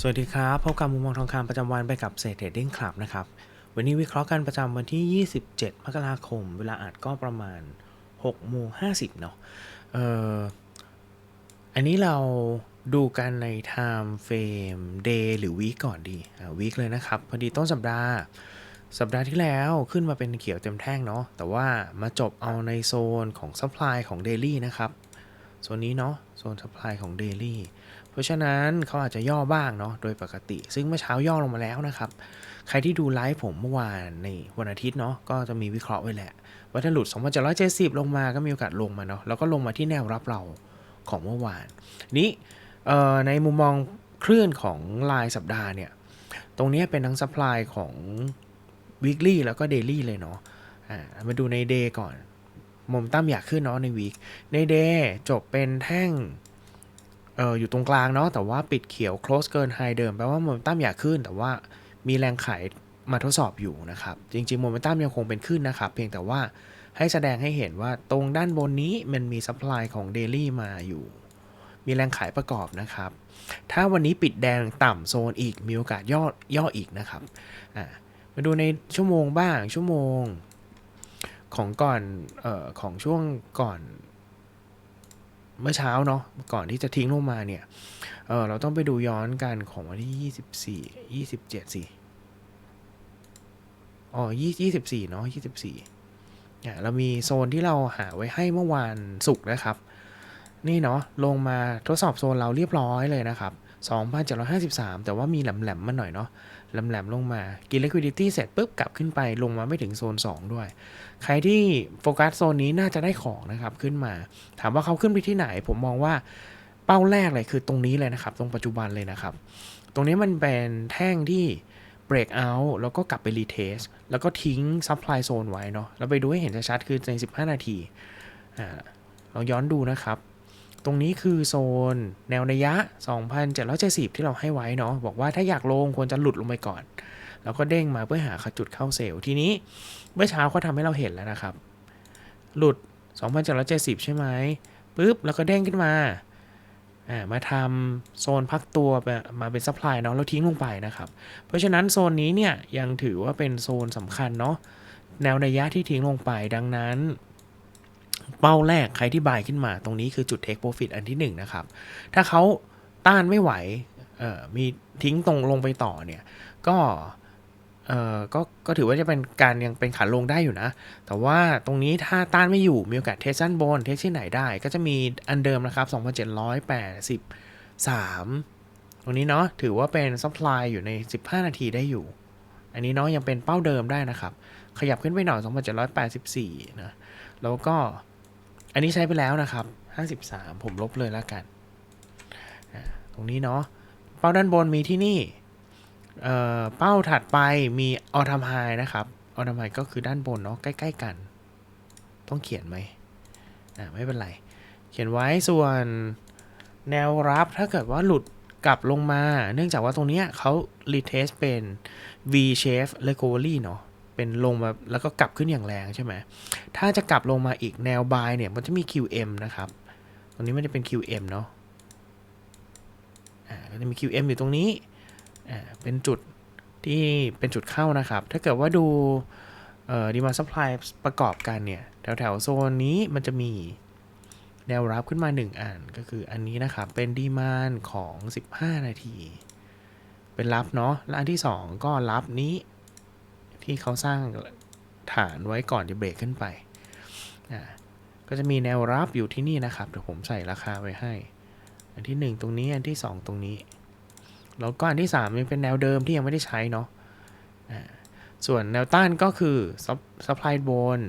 สวัสดีครับ พบกับมุมมองทองคำประจำวันไปกับเศรษฐเทรดดิ้งคลับนะครับ วันนี้วิเคราะห์กันประจำวันที่ 27 มกราคม เวลาอัดก็ประมาณ6โมง50 เนาะเอ่ออันนี้เราดูกันใน time frame day หรือ week ก่อนดีอ่า week เลยนะครับ พอดีต้นสัปดาห์ สัปดาห์ที่แล้วขึ้นมาเป็นเขียวเต็มแท่งเนาะ แต่ว่ามาจบเอาในโซนของ supply ของ daily นะครับ โซนนี้เนาะ โซน supply ของ daily ราะฉะนั้นเขาอาจจะย่อบ้างเนาะโดยปกติ ซึ่งเมื่อเช้าย่อลงมาแล้วนะครับ ใครที่ดูไลฟ์ผมเมื่อวานในวันอาทิตย์เนาะก็จะมีวิเคราะห์ไว้แหละว่าถ้าหลุด 2,770 ลงมาก็มีโอกาสลงมาเนาะแล้วก็ลงมาที่แนวรับเราของเมื่อวาน นี้ในมุมมองคลื่นของรายสัปดาห์เนี่ย ตรงนี้เป็นทั้ง supply ของ weekly แล้วก็ daily เลยเนาะอ่ามาดูใน day ก่อนโมมตั้มอยากขึ้นเนาะใน week ใน day จบเป็นแท่ง เอออยู่ตรงกลางเนาะแต่ว่าปิดเขียว close เกิน high เดิมแปลว่าโมเมนตัมอยากขึ้น แต่ว่ามีแรงขายมาทดสอบอยู่นะครับ จริงๆโมเมนตัมยังคงเป็นขึ้นนะครับ เพียงแต่ว่าให้แสดงให้เห็นว่าตรงด้านบนนี้มันมี supply ของ daily มาอยู่ มีแรงขายประกอบนะครับ ถ้าวันนี้ปิดแดงต่ำโซนอีกมีโอกาสย่อย่ออีกนะครับอ่ามาดูในชั่วโมงบ้างชั่วโมงของก่อนเอ่อของช่วงก่อน เมื่อเช้าเนาะก่อนที่จะทิ้งลงมาเนี่ยเออเราต้องไปดูย้อนกันของวันที่ยี่สิบสี่ยี่สิบเจ็ดสิอ๋อยี่ยี่สิบสี่เนาะยี่สิบสี่เนี่ยเรามีโซนที่เราหาไว้ให้เมื่อวานศุกร์นะครับ นี่เนาะลงมาทดสอบโซนเราเรียบร้อยเลยนะครับ 2,753 แต่ว่ามีแหลมๆมาหน่อยเนาะ แหลมๆลงมากิน liquidity เสร็จปุ๊บกลับขึ้นไปลงมาไม่ถึงโซน 2 ด้วย ใครที่โฟกัสโซนนี้น่าจะได้ของนะครับขึ้นมา ถามว่าเขาขึ้นไปที่ไหน ผมมองว่าเป้าแรกเลยคือตรงนี้เลยนะครับ ตรงปัจจุบันเลยนะครับ ตรงนี้มันเป็นแท่งที่ break out แล้วก็กลับไป retest แล้วก็ทิ้ง supply zone ไว้เนาะแล้วไปดูให้เห็นชัดๆคือใน 15 นาทีอ่าลองย้อนดูนะครับ รงนี้คือโซนแนวระยะ 2,770 ที่เราให้ไว้เนาะบอกว่าถ้าอยากลงควรจะหลุดลงไปก่อน แล้วก็เด้งมาเพื่อหาจุดเข้าเซลล์ทีนี้เมื่อเช้าเขาทำให้เราเห็นแล้วนะครับ หลุด 2,770 ใช่ไหมปุ๊บแล้วก็เด้งขึ้นมาอ่ามาทำโซนพักตัวมาเป็นซัพพลายเนาะแล้วทิ้งลงไปนะครับ เพราะฉะนั้นโซนนี้เนี่ยยังถือว่าเป็นโซนสำคัญเนาะแนวระยะที่ทิ้งลงไปดังนั้น เป้าแรกใครที่บายขึ้นมาตรงนี้คือจุด take profit อันที่1นนะครับ ถ้าเขาต้านไม่ไหวมีทิ้งตรงลงไปต่อเนี่ย ก็เอ่อก็ก็ถือว่าจะเป็นการยังเป็นขาลงได้อยู่นะ แต่ว่าตรงนี้ถ้าต้านไม่อยู่มีโอกาสเทสซันบนเทสที่ไหนได้ ก็จะมีอันเดิมนะครับ 2,783 ตรงนี้เนาะถือว่าเป็นซัพพลายอยู่ใน 15 นาทีได้อยู่ อันนี้เนาะยังเป็นเป้าเดิมได้นะครับ ขยับขึ้นไปหน่อย 2,784 นะ แล้วก็ อันนี้ใช้ไปแล้วนะครับ53ผมลบเลยแล้วกัน ตรงนี้เนาะ เป้าด้านบนมีที่นี่เเป้าถัดไปมีออทามไฮนะครับ ออทามไฮก็คือด้านบนเนาะใกล้ ๆ กัน ต้องเขียนไหมไม่เป็นไร เขียนไว้ส่วนแนวรับถ้าเกิดว่าหลุดกลับลงมา เนื่องจากว่าตรงนี้เขารีเทสเป็น V shape recovery เนาะ เป็นลงมาแล้วก็กลับขึ้นอย่างแรงใช่ไหม ถ้าจะกลับลงมาอีกแนว buy เนี่ยมันจะมี QM นะครับ ตรงนี้มันจะเป็น QM เนาะอ่าก็จะมี QM อยู่ตรงนี้อ่าเป็นจุดที่เป็นจุดเข้านะครับ ถ้าเกิดว่าดูเอ่อดีมาซัพพลายประกอบกันเนี่ย แถวแถวๆโซนนี้มันจะมีแนวรับขึ้นมา 1 อันก็คืออันนี้นะครับ เป็นดีมานของ 15 นาที เป็นรับเนาะและอันที่ 2 ก็รับนี้ ที่เขาสร้างฐานไว้ก่อนจะเบรกขึ้นไปอ่าก็จะมีแนวรับอยู่ที่นี่นะครับเดี๋ยวผมใส่ราคาไว้ให้ อันที่ 1 ตรงนี้อันที่ 2 ตรงนี้ แล้วก็อันที่3ยังเป็นแนวเดิมที่ยังไม่ได้ใช้เนาะอ่าส่วนแนวต้านก็คือ supply bone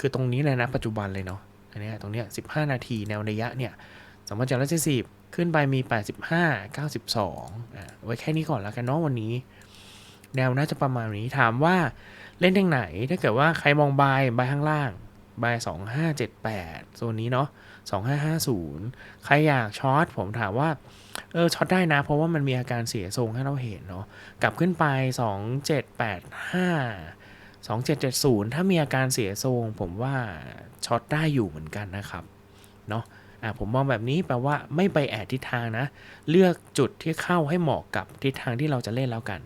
คือตรงนี้เลยนะปัจจุบันเลยเนาะอันนี้ตรงเนี้ย15 นาทีแนวระยะเนี่ยสองพันเจ็ดร้อยเจ็ดสิบขึ้นไปมี 85 92อ่าไว้แค่นี้ก่อนแล้วกันเนาะวันนี้ แนวน่าจะประมาณนี้ถามว่าเล่นทางไหน ถ้าเกิดว่าใครมองบายบายข้างล่างบาย2578โซนนี้เนาะ2550 ใครอยากช็อตผมถามว่า เออช็อตได้นะ เพราะว่ามันมีอาการเสียทรงให้เราเห็นเนาะกลับขึ้นไป 2785 2770 ถ้ามีอาการเสียทรงผมว่าช็อตได้อยู่เหมือนกันนะครับเนาะอ่าผมมองแบบนี้แปลว่าไม่ไปแอดทิศทางนะ เลือกจุดที่เข้าให้เหมาะกับทิศทางที่เราจะเล่นแล้วกัน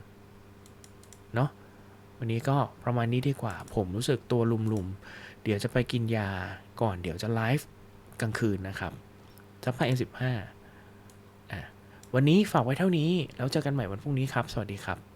วันนี้ก็ประมาณนี้ดีกว่า ผมรู้สึกตัวลุมๆ เดี๋ยวจะไปกินยาก่อนเดี๋ยวจะไลฟ์กลางคืนนะครับจะพา M15 อะวันนี้ฝากไว้เท่านี้ แล้วเจอกันใหม่วันพรุ่งนี้ครับ สวัสดีครับ